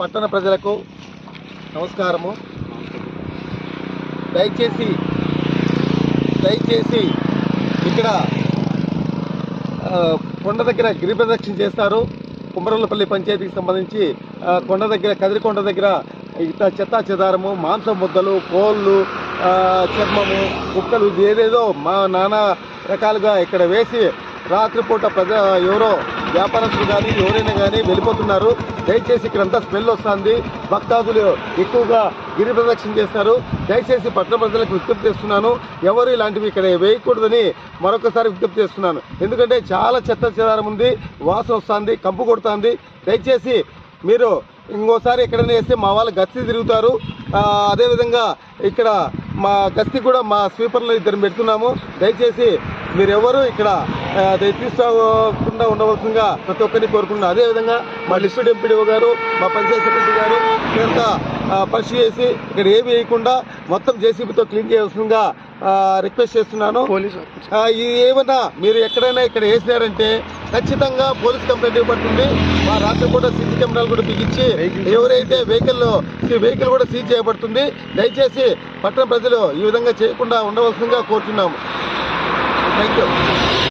పట్టణ ప్రజలకు నమస్కారము. దయచేసి దయచేసి ఇక్కడ కొండ దగ్గర గిరి ప్రదక్షిణ చేస్తారు. కుమరలపల్లి పంచాయతీకి సంబంధించి కొండ దగ్గర కదిరికొండ దగ్గర ఇట్లా చెత్తా చెదారము మాంసం ముద్దలు కోళ్ళు చర్మము కుక్కలు ఏదేదో మా నానా రకాలుగా ఇక్కడ వేసి రాత్రిపూట ప్రజ ఎవరో వ్యాపారస్తులు కానీ ఎవరైనా కానీ వెళ్ళిపోతున్నారు. దయచేసి ఇక్కడంతా స్మెల్ వస్తుంది. భక్తాదులు ఎక్కువగా గిరి ప్రదక్షిణ చేస్తారు. దయచేసి పట్టణ ప్రజలకు విజ్ఞప్తి చేస్తున్నాను. ఎవరు ఇలాంటివి ఇక్కడ వేయకూడదని మరొకసారి విజ్ఞప్తి చేస్తున్నాను. ఎందుకంటే చాలా చెత్త చెదారం ఉంది వాసన వస్తుంది కంపు కొడుతుంది. దయచేసి మీరు ఇంకోసారి ఎక్కడైనా వేస్తే మా వాళ్ళు గస్తీ తిరుగుతారు. అదేవిధంగా ఇక్కడ మా గస్తీ కూడా మా స్వీపర్లో ఇద్దరు పెడుతున్నాము. దయచేసి మీరెవరు ఇక్కడ తీసుకోకుండా ఉండవలసిందిగా ప్రతి ఒక్కరిని కోరుకుంటున్నాను అదేవిధంగా మా డిస్ట్రిక్ట్ ఎంపీడీఓ గారు మా పంచాయత్ సెక్రటరీ గారు ఇదంతా పరిశీలి చేసి ఇక్కడ ఏమి వేయకుండా మొత్తం జేసీబీతో క్లీన్ చేయవలసిందిగా రిక్వెస్ట్ చేస్తున్నాను. ఇది ఏమన్నా మీరు ఎక్కడైనా ఇక్కడ వేసినారంటే ఖచ్చితంగా పోలీస్ కంప్లైంట్ ఇవ్వబడుతుంది. మా రాత్రిపూట సీసీ కెమెరాలు కూడా బిగించి ఎవరైతే వెహికల్ వెహికల్ కూడా సీజ్ చేయబడుతుంది. దయచేసి పట్టణ ప్రజలు ఈ విధంగా చేయకుండా ఉండవలసిందిగా కోరుతున్నాము థ్యాంక్ యూ